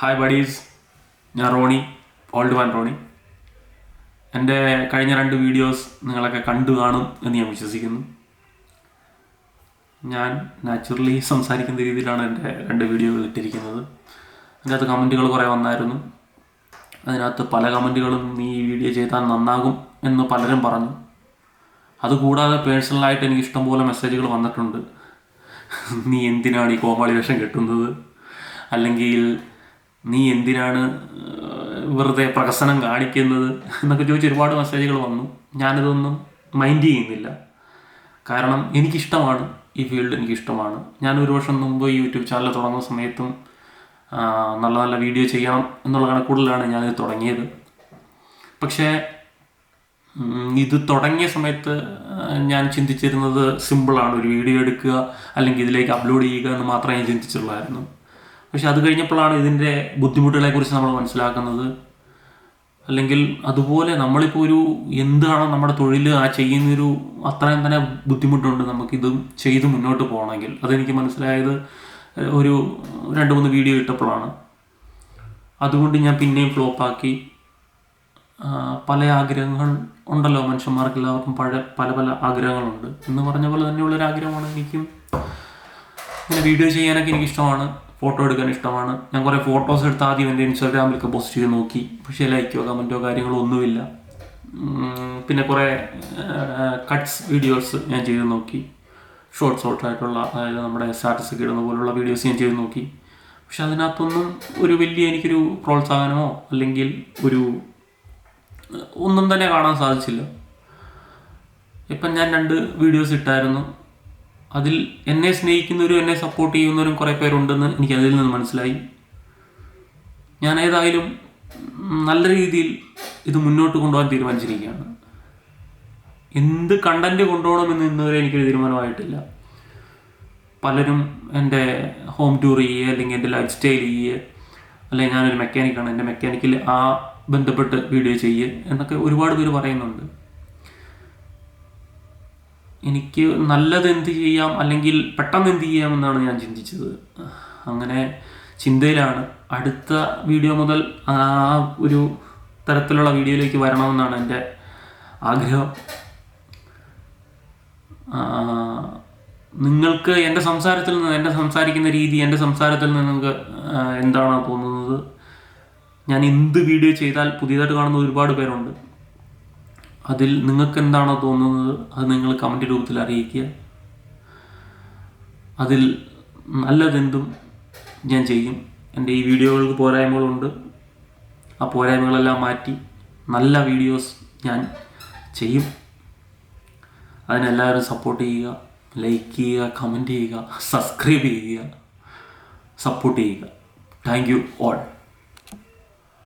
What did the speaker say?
Hi buddies ഞാൻ Roni old one Roni. എന്റെ കഴിഞ്ഞ രണ്ട് വീഡിയോസ് നിങ്ങളൊക്കെ കണ്ടു കാണും എന്ന് ഞാൻ വിശ്വസിക്കുന്നു. ഞാൻ നാച്ചുറലി സംസാരിക്കുന്ന രീതിയിലാണ് എന്റെ രണ്ട് വീഡിയോകൾ ഇട്ടിരിക്കുന്നത്. അതിനകത്ത് കമന്റുകൾ കുറേ വന്നായിരുന്നു. അതിനകത്ത് പല കമന്റുകളും നീ ഈ വീഡിയോ ചെയ്താൽ നന്നാകും എന്ന് പലരും പറഞ്ഞു. അതുകൂടാതെ പേഴ്സണലായിട്ട് എനിക്ക് ഇഷ്ടംപോലെ മെസ്സേജുകൾ വന്നിട്ടുണ്ട്. നീ എന്തിനാണ് ഈ കോമാളി വേഷം കെട്ടുന്നത്? അല്ലെങ്കിൽ നീ എന്തിനാണ് വെറുതെ പ്രകസനം കാണിക്കുന്നത് എന്നൊക്കെ ചോദിച്ച് ഒരുപാട് മെസ്സേജുകൾ വന്നു. ഞാനിതൊന്നും മൈൻഡ് ചെയ്യുന്നില്ല. കാരണം എനിക്കിഷ്ടമാണ് ഈ ഫീൽഡ് എനിക്കിഷ്ടമാണ്. ഞാൻ ഒരു വർഷം മുമ്പ് യൂട്യൂബ് ചാനൽ തുടങ്ങുന്ന സമയത്തും നല്ല നല്ല വീഡിയോ ചെയ്യണം എന്നുള്ള കണക്കൂടലാണ് ഞാനിത് തുടങ്ങിയത്. പക്ഷേ ഇത് തുടങ്ങിയ സമയത്ത് ഞാൻ ചിന്തിച്ചിരുന്നത് സിമ്പിളാണ് ഒരു വീഡിയോ എടുക്കുക അല്ലെങ്കിൽ ഇതിലേക്ക് അപ്ലോഡ് ചെയ്യുക എന്ന് മാത്രമേ ഞാൻ ചിന്തിച്ചുള്ളായിരുന്നു. പക്ഷെ അത് കഴിഞ്ഞപ്പോഴാണ് ഇതിന്റെ ബുദ്ധിമുട്ടുകളെ കുറിച്ച് നമ്മൾ മനസ്സിലാക്കുന്നത്. അല്ലെങ്കിൽ അതുപോലെ നമ്മളിപ്പോൾ ഒരു എന്താണോ നമ്മുടെ തൊഴിൽ ആ ചെയ്യുന്നൊരു അത്രയും തന്നെ ബുദ്ധിമുട്ടുണ്ട് നമുക്കിത് ചെയ്ത് മുന്നോട്ട് പോകണമെങ്കിൽ. അതെനിക്ക് മനസ്സിലായത് ഒരു രണ്ട് മൂന്ന് വീഡിയോ ഇട്ടപ്പോഴാണ്. അതുകൊണ്ട് ഞാൻ പിന്നെയും ഫ്ലോപ്പാക്കി. പല ആഗ്രഹങ്ങൾ ഉണ്ടല്ലോ മനുഷ്യന്മാർക്ക് എല്ലാവർക്കും പഴ പല പല ആഗ്രഹങ്ങളുണ്ട്. എന്ന് പറഞ്ഞ പോലെ തന്നെയുള്ളൊരു ആഗ്രഹമാണ് എനിക്കും. ഇങ്ങനെ വീഡിയോ ചെയ്യാനൊക്കെ എനിക്ക് ഇഷ്ടമാണ് ഫോട്ടോ എടുക്കാൻ ഇഷ്ടമാണ്. ഞാൻ കുറേ ഫോട്ടോസ് എടുത്ത് ആദ്യം എന്റെ ഇൻസ്റ്റാഗ്രാമിലൊക്കെ പോസ്റ്റ് ചെയ്ത് നോക്കി. പക്ഷേ ലൈക്കോ കമന്റോ കാര്യങ്ങളോ ഒന്നുമില്ല. പിന്നെ കുറേ കട്ട്സ് വീഡിയോസ് ഞാൻ ചെയ്ത് നോക്കി. ഷോർട്ട് ഷോർട്ട് ആയിട്ടുള്ള അതായത് നമ്മുടെ സ്റ്റാറ്റസ് ഒക്കെ ഇടുന്ന പോലുള്ള വീഡിയോസ് ഞാൻ ചെയ്ത് നോക്കി. പക്ഷെ അതിനകത്തൊന്നും ഒരു വലിയ എനിക്കൊരു പ്രോത്സാഹനമോ അല്ലെങ്കിൽ ഒരു ഒന്നും തന്നെ കാണാൻ സാധിച്ചില്ല. ഇപ്പം ഞാൻ രണ്ട് വീഡിയോസ് ഇട്ടായിരുന്നു. അതിൽ എന്നെ സ്നേഹിക്കുന്നവരും എന്നെ സപ്പോർട്ട് ചെയ്യുന്നവരും കുറേ പേരുണ്ടെന്ന് എനിക്ക് അതിൽ നിന്ന് മനസ്സിലായി. ഞാൻ ഏതായാലും നല്ല രീതിയിൽ ഇത് മുന്നോട്ട് കൊണ്ടുപോകാൻ തീരുമാനിച്ചിരിക്കുകയാണ്. എന്ത് കണ്ടന്റ് കൊണ്ടുപോകണമെന്ന് ഇന്നുവരെ എനിക്കൊരു തീരുമാനമായിട്ടില്ല. പലരും എന്റെ ഹോം ടൂർ ചെയ്യുക അല്ലെങ്കിൽ എന്റെ ലൈഫ് സ്റ്റൈൽ ചെയ്യുക അല്ലെങ്കിൽ ഞാനൊരു മെക്കാനിക്കാണ് എന്റെ മെക്കാനിക്കിൽ ആ ബന്ധപ്പെട്ട് വീഡിയോ ചെയ്യുക എന്നൊക്കെ ഒരുപാട് പേര് പറയുന്നുണ്ട്. എനിക്ക് നല്ലത് എന്ത് ചെയ്യാം അല്ലെങ്കിൽ പെട്ടെന്ന് എന്ത് ചെയ്യാം എന്നാണ് ഞാൻ ചിന്തിച്ചത്. അങ്ങനെ ചിന്തയിലാണ്. അടുത്ത വീഡിയോ മുതൽ ആ ഒരു തരത്തിലുള്ള വീഡിയോയിലേക്ക് വരണമെന്നാണ് എന്റെ ആഗ്രഹം. നിങ്ങൾക്ക് എന്റെ സംസാരത്തിൽ നിന്ന് എന്റെ സംസാരിക്കുന്ന രീതി എന്റെ സംസാരത്തിൽ നിന്ന് നിങ്ങൾക്ക് എന്താണോ തോന്നുന്നത്? ഞാൻ എന്ത് വീഡിയോ ചെയ്താൽ പുതിയതായിട്ട് കാണുന്ന ഒരുപാട് പേരുണ്ട്. അതിൽ നിങ്ങൾക്ക് എന്താണോ തോന്നുന്നത് അത് നിങ്ങൾ കമന്റ് രൂപത്തിൽ അറിയിക്കുക. അതിൽ നല്ലതെന്തും ഞാൻ ചെയ്യും. എന്റെ ഈ വീഡിയോകൾക്ക് പോരായ്മകളുണ്ട്. ആ പോരായ്മകളെല്ലാം മാറ്റി നല്ല വീഡിയോസ് ഞാൻ ചെയ്യും. അതിനെല്ലാവരും സപ്പോർട്ട് ചെയ്യുക ലൈക്ക് ചെയ്യുക കമന്റ് ചെയ്യുക സബ്സ്ക്രൈബ് ചെയ്യുക സപ്പോർട്ട് ചെയ്യുക. Thank you all